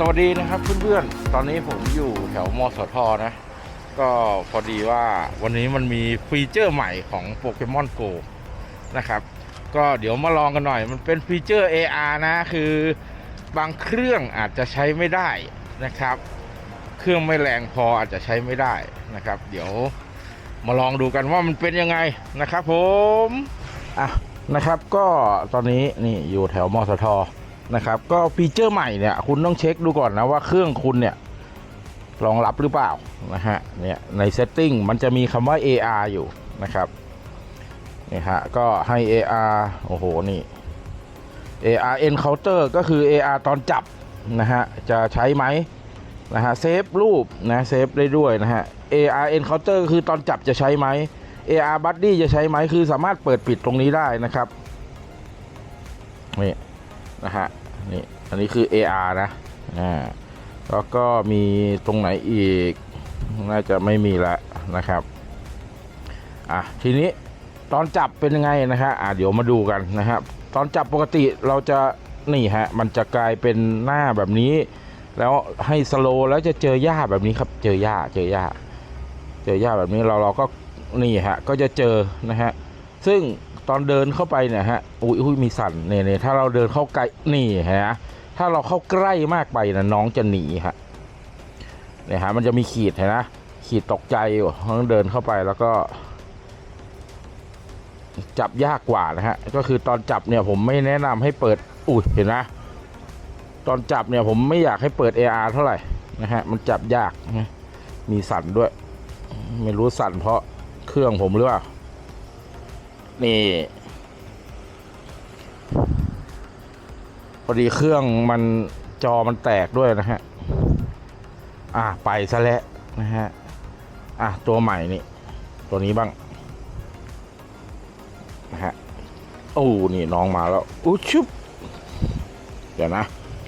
สวัสดีนะครับเพื่อนๆ ตอนนี้ผมอยู่แถวมสทนะ ก็พอดีว่าวันนี้มันมีฟีเจอร์ใหม่ของโปเกมอนโกนะครับ ก็เดี๋ยวมาลองกันหน่อย มันเป็นฟีเจอร์ AR นะ คือบางเครื่องอาจจะใช้ไม่ได้นะครับ เครื่องไม่แรงพออาจจะใช้ไม่ได้นะครับ เดี๋ยวมาลองดูกันว่ามันเป็นยังไงนะครับผม อะนะครับก็ตอนนี้นี่อยู่แถวมสท นะครับก็ฟีเจอร์ใหม่เนี่ยคุณต้องเช็คดูก่อนนะว่าเครื่องคุณเนี่ยรองรับหรือเปล่านะฮะเนี่ยใน setting มันจะมีคำว่า AR อยู่นะครับนี่ฮะก็ให้ AR โอ้โหนี่ AR encounter ก็คือ AR ตอนจับนะฮะจะใช้ไหมนะฮะเซฟรูปนะเซฟได้ด้วยนะฮะ AR encounter คือตอนจับจะใช้ไหม AR buddy จะใช้ไหมคือสามารถเปิดปิดตรงนี้ได้นะครับนี่นะฮะ นี่อันนี้คือ AR นะอ่าแล้วก็มีตรงไหนอีก น่าจะไม่มีแล้วนะครับอะทีนี้ตอนจับเป็นยังไงนะฮะอะเดี๋ยวมาดูกันนะครับตอนจับปกติเราจะนี่ฮะมันจะกลายเป็นหน้าแบบนี้ แล้วให้สโลว์แล้วจะเจอหญ้าแบบนี้ครับ เจอหญ้าเจอหญ้าเจอหญ้าแบบนี้เราเราก็นี่ฮะก็จะเจอนะฮะซึ่ง ตอนเดินเข้าไปเนี่ยฮะอุ้ยอุ้ยมีสั่นเนี่ยเนี่ยถ้าเราเดินเข้าใกล้นี่ฮะถ้าเราเข้าใกล้มากไปนะน้องจะหนีฮะเนี่ยฮะมันจะมีขีดเห็นนะขีดตกใจอยู่ต้องเดินเข้าไปแล้วก็ จับยากกว่านะฮะก็คือตอนจับเนี่ยผมไม่แนะนำให้เปิดอุ้ยเห็นไหมตอนจับเนี่ยผมไม่อยากให้เปิด AR เท่าไหร่นะฮะมันจับยากมีสั่นด้วย ไม่รู้สั่นเพราะเครื่องผมหรือเปล่า นี่ พอดีเครื่องมันจอมันแตกด้วยนะฮะ อะ ไปซะแล้วนะฮะ อะ ตัวใหม่นี่ ตัวนี้บ้าง นะฮะ โอ้ นี่น้องมาแล้ว อู้ชุบ เดี๋ยวนะ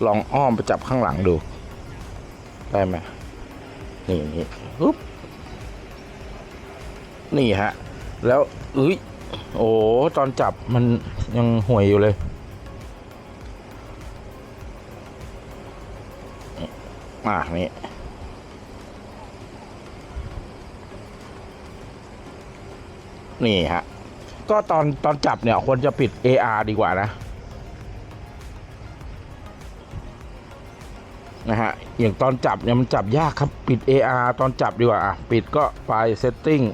ลองอ้อมไปจับข้างหลังดู ได้ไหมนี่นี่ปุ๊บนี่ฮะ แล้วเอ้ย โอ้ตอนจับมันยังห่วยอยู่เลย อะนี่นี่ฮะ ก็ตอนตอนจับเนี่ยควรจะปิด AR ดีกว่านะ นะฮะ อย่างตอนจับเนี่ยมันจับยากครับ ปิด AR ตอนจับดีกว่า อะ ปิดก็ไป setting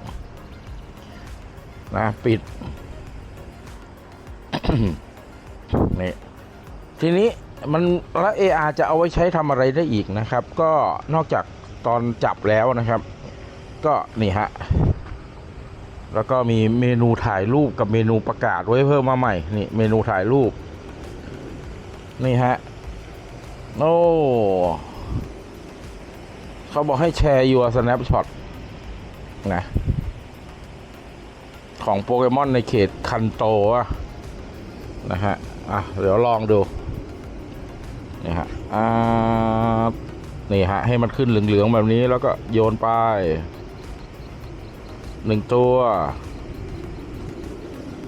นะปิด นี่ทีนี้มันแล้ว AR จะเอาไว้ใช้ทำอะไรได้อีกนะครับ ก็นอกจากตอนจับแล้วนะครับ ก็นี่ฮะแล้วก็มีเมนูถ่ายรูปกับเมนูประกาศไว้เพิ่มมาใหม่นี่เมนูถ่ายรูป นี่ฮะโอ้เขาบอกให้แชร์ your snapshot นะ ของโปเกมอนในเขตคันโตะนะฮะ อะ เดี๋ยวลองดู นี่ฮะ อ่า นี่ฮะ ให้มันขึ้นเหลืองๆแบบนี้แล้วก็โยนไปหนึ่งตัว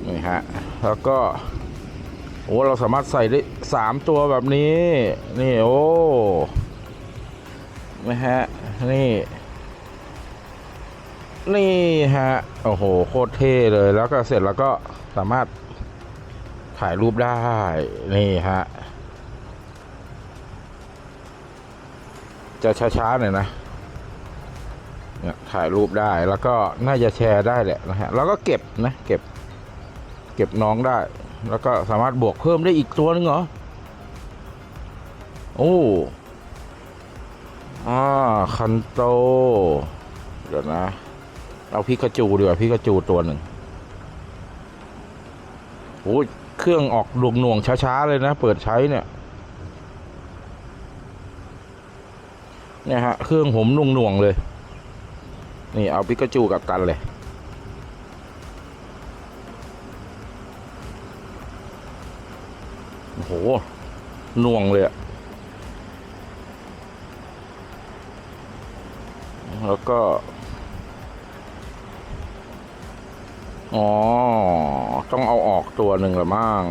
นี่ฮะ แล้วก็ โอ้ เราสามารถใส่ได้สามตัวแบบนี้ นี่ โอ้นะฮะ นี่ นี่ฮะ โอ้โห โคตรเท่เลยแล้วก็เสร็จแล้วก็สามารถถ่ายรูปได้ นี่ฮะ จะช้าๆหน่อยนะเนี่ยถ่ายรูปได้แล้วก็น่าจะแชร์ได้แหละนะฮะ แล้วก็เก็บนะ เก็บ เก็บน้องได้ แล้วก็สามารถบวกเพิ่มได้อีกตัวนึงเหรอ โอ้อ่าคันโต เดี๋ยวนะ เอาพิกาจูดีกว่าพิกาจูตัวหนึ่งโอ้ยเครื่องออกดวงหน่วงช้าๆเลยนะ เปิดใช้เนี่ย เนี่ยฮะ เครื่องผมนุ่งหน่วงเลย นี่เอาพิกาจูกับกันเลยโอ้โหหน่วงเลยอะแล้วก็ อ๋อ ต้องเอาออกตัวหนึ่งละมั่ง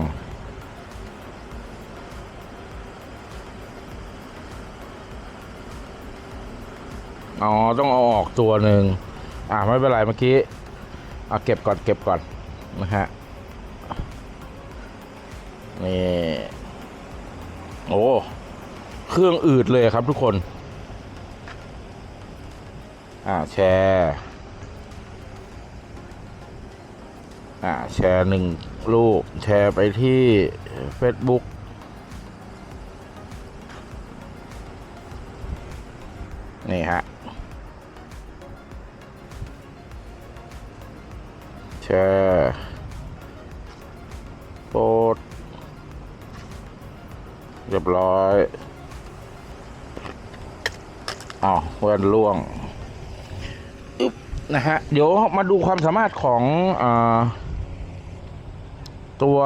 อ๋อ ต้องเอาออกตัวหนึ่งอ่าไม่เป็นไรเมื่อกี้เอาเก็บก่อนเก็บก่อนนะฮะนี่โอ้เครื่องอืดเลยครับทุกคน อ่าแชร์ อ่าแชร์หนึ่งรูป แชร์ไปที่ Facebook นี่ฮะ แชร์โพสเรียบร้อยอ้าวเพื่อนล่วง อึ๊บ นะฮะ เดี๋ยวมาดูความสามารถของอ่า ตัว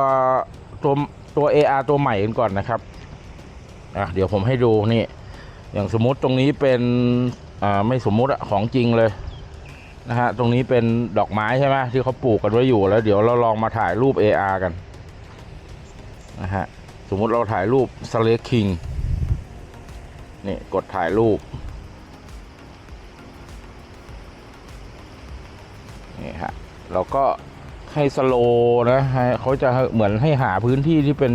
ตัวตัว AR ตัวใหม่กันก่อนนะครับอะเดี๋ยวผมให้ดูนี่ อย่างสมมติตรงนี้เป็นอ่าไม่สมมติอะของจริงเลยนะฮะตรงนี้เป็นดอกไม้ใช่ไหมที่เขาปลูกกันไว้อยู่แล้ว เดี๋ยวเราลองมาถ่ายรูป AR กันนะฮะสมมติเราถ่ายรูป s l a k King นี่กดถ่ายรูปนี่ฮะเราก็ ให้สโลนะให้เขาจะเหมือนให้หาพื้นที่ที่เป็น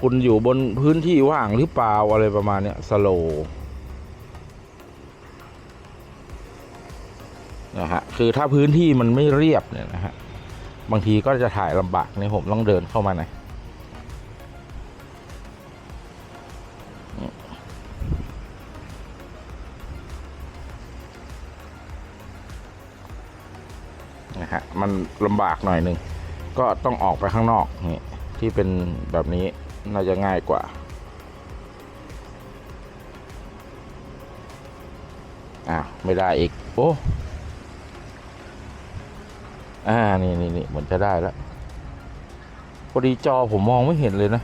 คุณอยู่บนพื้นที่ว่างหรือเปล่าอะไรประมาณเนี้ยสโลนะฮะคือถ้าพื้นที่มันไม่เรียบเนี่ยนะฮะบางทีก็จะถ่ายลำบากในผมต้องเดินเข้ามาหน่อย มันลำบากหน่อยหนึ่งก็ต้องออกไปข้างนอกนี่ที่เป็นแบบนี้น่าจะง่ายกว่าอะไม่ได้อีกโอ้อ่านี่นี่นี่เหมือนจะได้แล้วพอดีจอผมมองไม่เห็นเลยนะ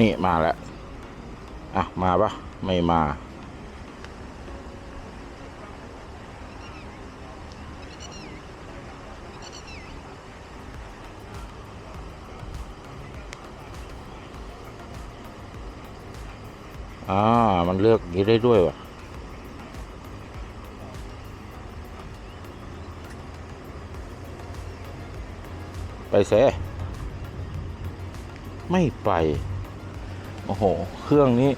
นี่มาแล้ว อะ มาปะไม่มา อ่า มันเลือกนี้ได้ด้วยวะไปเซไม่ไป โอ้โห เครื่องนี้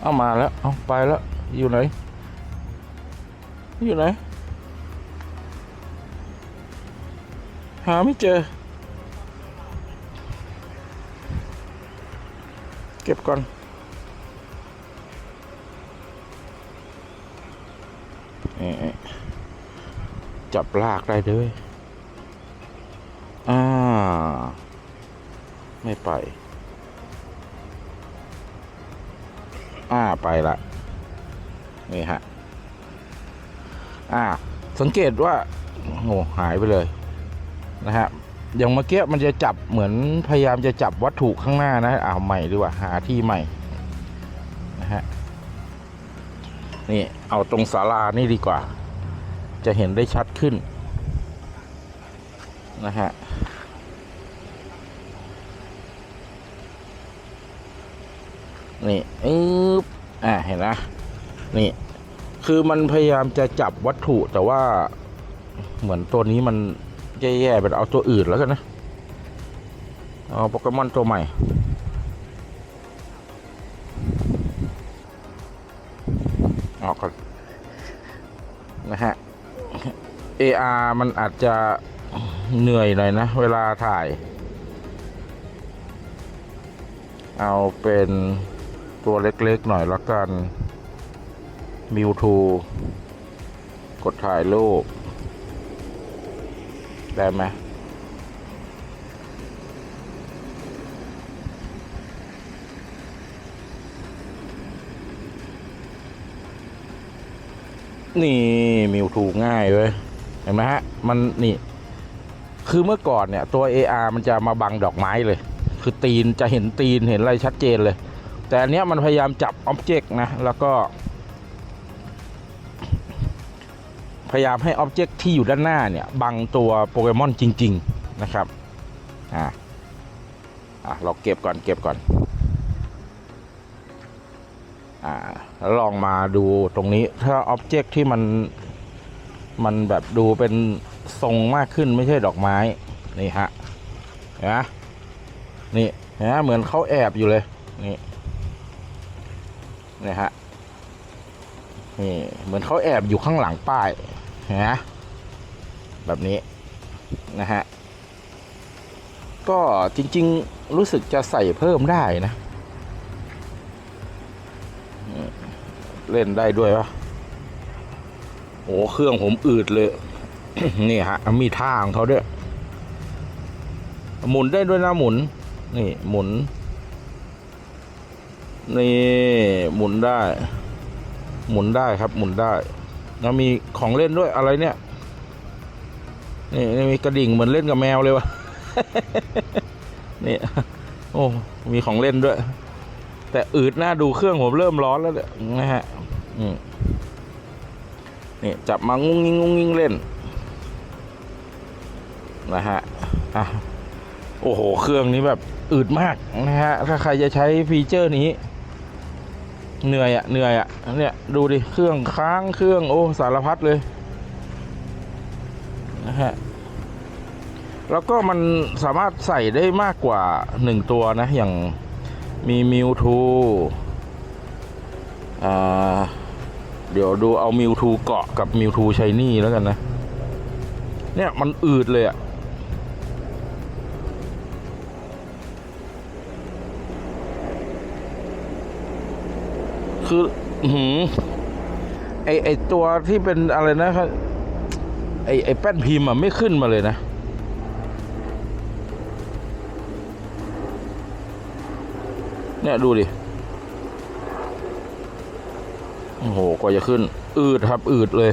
เอามาแล้ว เอาไปแล้ว อยู่ไหน อยู่ไหน หาไม่เจอ เก็บก่อนเอ๊ะจับลากได้ด้วย ไม่ไป อ่าไปละ นี่ฮะ อ่า สังเกตว่าโอ้หหายไปเลย นะฮะ อย่างเมื่อกี้มันจะจับเหมือนพยายามจะจับวัตถุข้างหน้านะเอาใหม่ดีกว่า หาที่ใหม่ นะฮะ นี่ เอาตรงศาลานี่ดีกว่า จะเห็นได้ชัดขึ้น นะฮะ นี่อึ๊บอ่าเห็นนะนี่ คือมันพยายามจะจับวัตถุแต่ว่าเหมือนตัวนี้มันแย่ๆไปเอาตัวอื่นแล้วกันนะเอาโปเกมอนตัวใหม่ออกก่อนนะฮะ AR มันอาจจะเหนื่อยหน่อยนะ เวลาถ่าย เอาเป็น ตัวเล็กๆหน่อยล้วกันมิวทูกดถ่ายรูป ได้ไหมนี่มิวทูง่ายเว้ยเห็นไหมฮะ มันนี่ คือเมื่อก่อนเนี่ย ตัว AR มันจะมาบังดอกไม้เลย คือตีนจะเห็นตีนเห็นอะไรชัดเจนเลย แต่อันเนี้ยมันพยายามจับอ็อบเจกต์นะแล้วก็ พยายามให้อ็อบเจกต์ที่อยู่ด้านหน้าเนี่ยบังตัวโปเกมอนจริง ๆนะครับอ่าอะเราเก็บก่อนเก็บก่อนอ่าแล้วลองมาดูตรงนี้ถ้าอ็อบเจกต์ที่มันมันแบบดูเป็นทรงมากขึ้นไม่ใช่ดอกไม้นี่ฮะเห็นไหมนี่เห็นไหมเหมือนเขาแอบอยู่เลยนี่ นี่ฮะนี่เหมือนเขาแอบอยู่ข้างหลังป้ายนไหมแบบนี้นะฮะก็จริง ๆ รู้สึกจะใส่เพิ่มได้นะ เล่นได้ด้วยปะโอ้เครื่องผมอืดเลย นี่ฮะ มีท่าของเขาด้วย หมุนได้ด้วยนะหมุน นี่หมุน นี่หมุนได้ หมุนได้ครับ หมุนได้แล้วมีของเล่นด้วยอะไรเนี่ยนี่มีกระดิ่งเหมือนเล่นกับแมวเลยวะนี่โอ้มีของเล่นด้วย แต่อืดหน้าดูเครื่องผมเริ่มร้อนแล้วเนี่ยนะฮะนี่จับมางุ้งงิ้งงุ้งงิ้งเล่นนะฮะอะโอ้โห เครื่องนี้แบบอืดมากนะฮะ ถ้าใครจะใช้ฟีเจอร์นี้ เหนื่อยอะเหนื่อยอะเนี่ยดูดิเครื่องค้างเครื่องโอ้สารพัดเลยนะฮะแล้วก็มันสามารถใส่ได้มากกว่าหนึ่งตัวนะ อย่างมีมิวทูอ่าเดี๋ยวดูเอามิวทูเกาะกับมิวทูชายนี่แล้วกันนะ เนี่ยมันอืดเลยอะ คือหือไอไอตัวที่เป็นอะไรนะครับไอไอแป้นพิมพ์อะไม่ขึ้นมาเลยนะ เนี่ยดูดิ โอ้โห กว่าจะขึ้น อืดครับ อืดเลย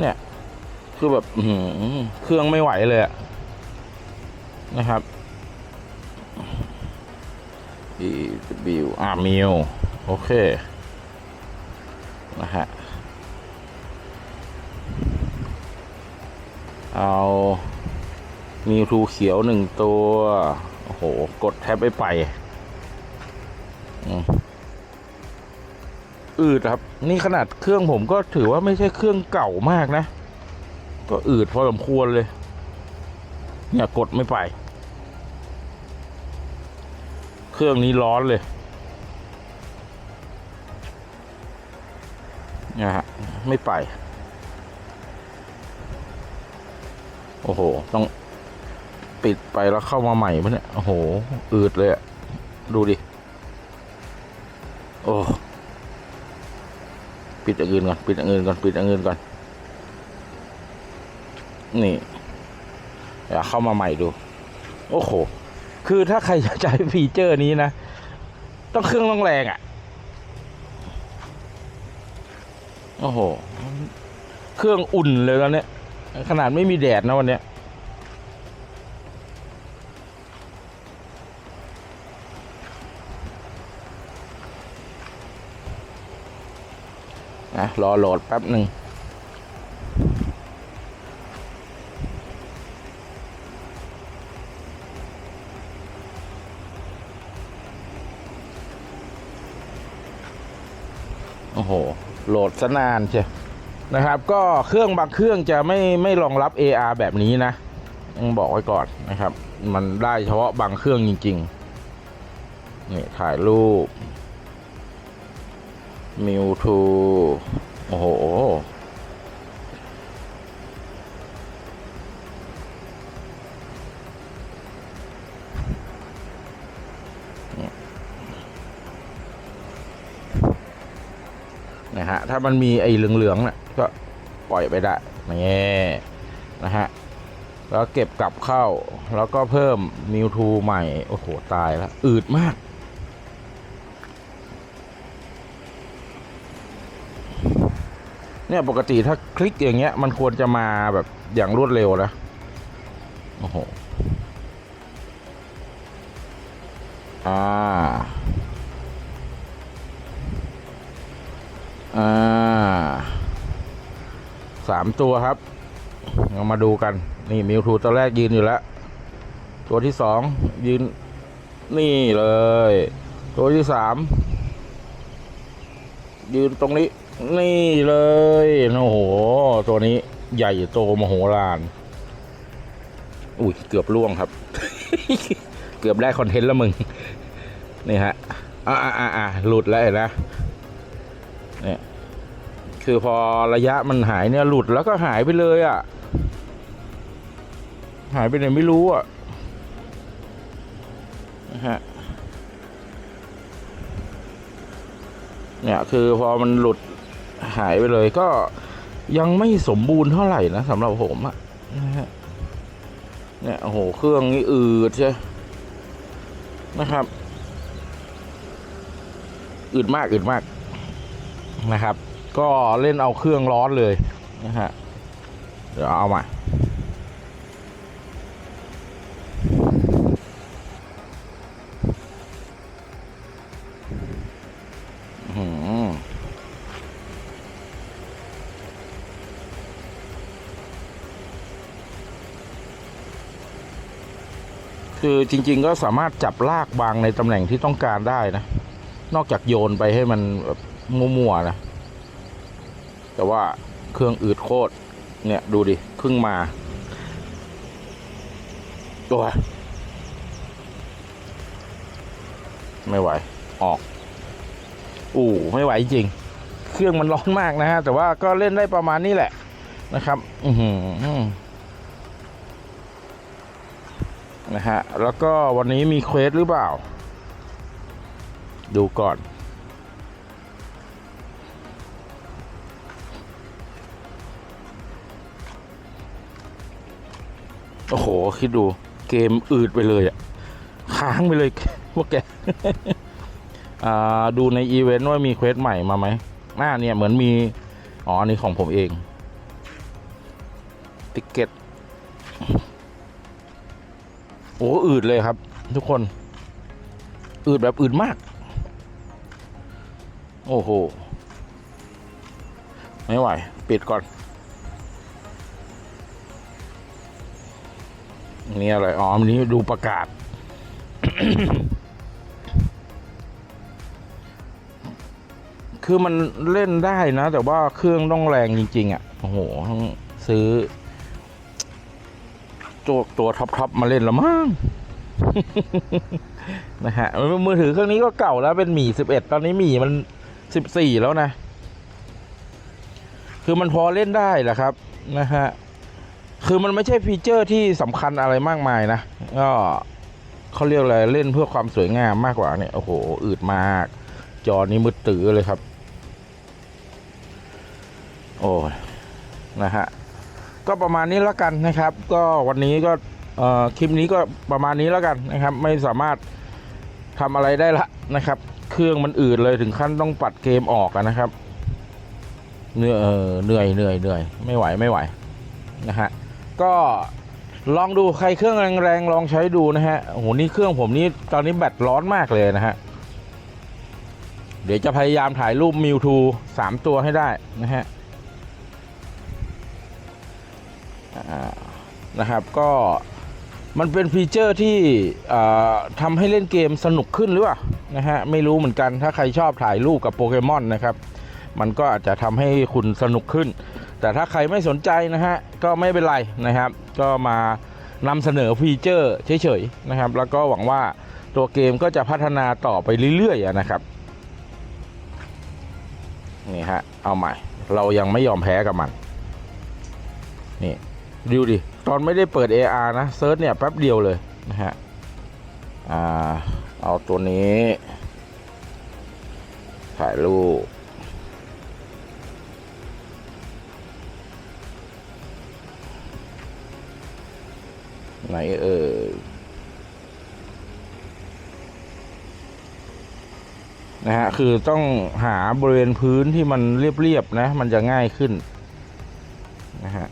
เนี่ย คือแบบเครื่องไม่ไหวเลยะนะครับ E W อ่ามิว โอเค นะฮะ เอามิวทูเขียวหนึ่งตัว โอ้โห กดแทบไปไปอืมอืดครับ นี่ขนาดเครื่องผมก็ถือว่าไม่ใช่เครื่องเก่ามากนะ ก็อืดพอสมควรเลย เนี่ยกดไม่ไป เครื่องนี้ร้อนเลย นะฮะไม่ไป โอ้โห ต้องปิดไปแล้วเข้ามาใหม่ปะเนี่ย โอ้โห อืดเลยอะดูดิ โอ้ ปิดอย่างอื่นก่อน ปิดอย่างอื่นก่อน ปิดอย่างอื่นก่อน นี่อยากเข้ามาใหม่ดู โอ้โห คือถ้าใครจะใช้ฟีเจอร์นี้นะ ต้องเครื่องต้องแรงอะ่ะ โอ้โห เครื่องอุ่นเลยแล้วเนี่ยขนาดไม่มีแดดนะวันนี้นะรอโหลดแป๊บหนึ่ง โอ้โห โหลดซะนานเชียวนะครับ ก็เครื่องบางเครื่องจะไม่ไม่รองรับ AR แบบนี้นะต้องบอกไว้ก่อนนะครับ มันได้เฉพาะบางเครื่องจริงๆนี่ถ่ายรูปมิวทูโอ้โห ถ้ามันมีไอ้เหลืองๆน่ะก็ปล่อยไปได้นี่นะฮะแล้วเก็บกลับเข้า แล้วก็เพิ่มมิวทูใหม่ โอ้โห ตายแล้ว อืดมาก เนี่ยปกติถ้าคลิกอย่างเงี้ย มันควรจะมาแบบอย่างรวดเร็วนะ โอ้โห อ่า สามตัวครับเรามาดูกัน นี่มิวทูตัวแรกยืนอยู่แล้ว ตัวที่สองยืนนี่เลย ตัวที่สามยืนตรงนี้ นี่เลยโอ้โห ตัวนี้ใหญ่โตมโหฬารอุ้ยเกือบล่วงครับ เกือบได้คอนเทนต์แล้วมึง นี่ฮะอ่าอ่าอ่าหลุดแล้วเห็นนะเนี่ย คือพอระยะมันหายเนี่ยหลุดแล้วก็หายไปเลยอะ่ะ หายไปไหนไม่รู้อะ่ะนะฮะเนี่ยคือพอมันหลุดหายไปเลยก็ยังไม่สมบูรณ์เท่าไหร่นะสำหรับผมอะนะฮะเนี่ยโอ้โหเครื่องนี้อืดใช่นะครับ อืดมาก อืดมากนะครับ ก็เล่นเอาเครื่องร้อนเลยนะฮะเดี๋ยวเอามาคือหือคือจริง ๆ ก็สามารถจับลากบางในตำแหน่งที่ต้องการได้นะ นอกจากโยนไปให้มันมั่วๆนะ แต่ว่าเครื่องอืดโคตรเนี่ยดูดิเพิ่งมาตัวไม่ไหว ออกอู้ไม่ไหวจริง เครื่องมันร้อนมากนะฮะ แต่ว่าก็เล่นได้ประมาณนี้แหละนะครับ อือหือนะฮะ แล้วก็วันนี้มีเควสหรือเปล่า ดูก่อน โอ้โห คิดดูเกมอืดไปเลยอะค้างไปเลยพวกแกอ่าดูในอีเวนต์ว่ามีเควสใหม่มาไหมหน้าเนี่ยเหมือนมี อ๋ออันนี่ของผมเอง ติกเก็ตโอ้อืดเลยครับ ทุกคน อืดแบบอืดมาก โอ้โห ไม่ไหว ปิดก่อน นี่อะไรอ๋ออันนี้ดูประกาศ คือมันเล่นได้นะ แต่ว่าเครื่องต้องแรงจริง ๆ อะ โอ้โหต้องซื้อ ตัวตัวท็อปๆมาเล่นแล้วมั้งนะฮะมือถือเครื่องนี้ก็เก่าแล้วเป็นหมี่สิบเอ็ดตอนนี้หมี่มันสิบสี่แล้วนะ คือมันพอเล่นได้แหละครับ นะฮะ คือมันไม่ใช่ฟีเจอร์ที่สำคัญอะไรมากมายนะ ก็เขาเรียกอะไรเล่นเพื่อความสวยงามมากกว่าเนี่ยโอ้โหอืดมาก จอนี้มืดตื้อเลยครับ โอ้ยนะฮะก็ประมาณนี้แล้วกันนะครับ ก็วันนี้ก็คลิปนี้ก็ประมาณนี้แล้วกันนะครับ ไม่สามารถทำอะไรได้ละนะครับ เครื่องมันอืดเลยถึงขั้นต้องปัดเกมออกนะครับเหนื่อยเหนื่อยเหนื่อยไม่ไหวไม่ไหวนะฮะ ก็ลองดูใครเครื่องแรงๆลองใช้ดูนะฮะโอ้โหนี่เครื่องผมนี่ตอนนี้แบตร้อนมากเลยนะฮะ เดี๋ยวจะพยายามถ่ายรูปมิวทูสามตัวให้ได้นะฮะนะครับก็มันเป็นฟีเจอร์ที่ทำให้เล่นเกมสนุกขึ้นหรือเปล่านะฮะไม่รู้เหมือนกันถ้าใครชอบถ่ายรูปกับโปเกมอนนะครับ มันก็อาจจะทำให้คุณสนุกขึ้น แต่ถ้าใครไม่สนใจนะฮะก็ไม่เป็นไรนะครับ ก็มานำเสนอฟีเจอร์เฉยๆนะครับ แล้วก็หวังว่าตัวเกมก็จะพัฒนาต่อไปเรื่อยๆนะครับนี่ฮะเอาใหม่ เรายังไม่ยอมแพ้กับมันนี่ดูดิตอนไม่ได้เปิด AR นะเซิร์ชเนี่ยแป๊บเดียวเลยนะฮะอ่าเอาตัวนี้ถ่ายรูป ไหนเอ่ยนะฮะคือต้องหาบริเวณพื้นที่มันเรียบๆนะ มันจะง่ายขึ้นนะฮะ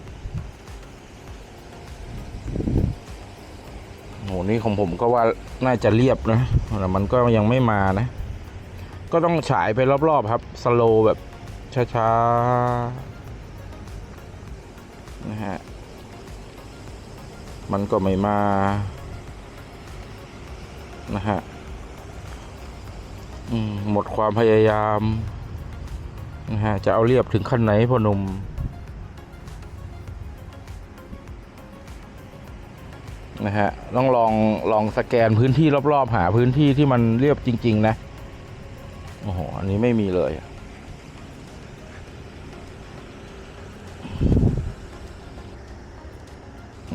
โหนี้ของผมก็ว่าน่าจะเรียบนะแต่มันก็ยังไม่มานะ ก็ต้องฉายไปรอบๆครับ สโลว์แบบช้าๆนะฮะ มันก็ไม่มา นะฮะหมดความพยายาม นะฮะ จะเอาเรียบถึงขั้นไหนพ่อหนุ่มนะฮะต้องลองลองสแกนพื้นที่รอบ ๆ หาพื้นที่ที่มันเรียบจริง ๆ นะ โอ้โห อันนี้ไม่มีเลยอะ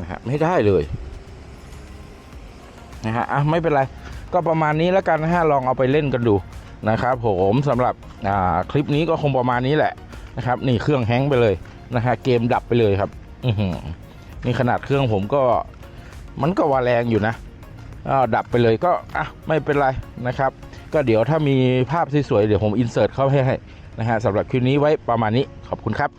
นะฮะไม่ได้เลยนะฮะอะไม่เป็นไรก็ประมาณนี้แล้วกันนะฮะลองเอาไปเล่นกันดูนะครับผมสำหรับอ่าคลิปนี้ก็คงประมาณนี้แหละนะครับ นี่เครื่องแฮงไปเลยนะฮะเกมดับไปเลยครับ อืนี่ขนาดเครื่องผมก็มันก็ว่าแรงอยู่นะดับไปเลยก็อะไม่เป็นไรนะครับ ก็เดี๋ยวถ้ามีภาพสวยๆเดี๋ยวผมอินเสิร์ตเข้าให้นะฮะสำหรับคลิปนี้ไว้ประมาณนี้ขอบคุณครับ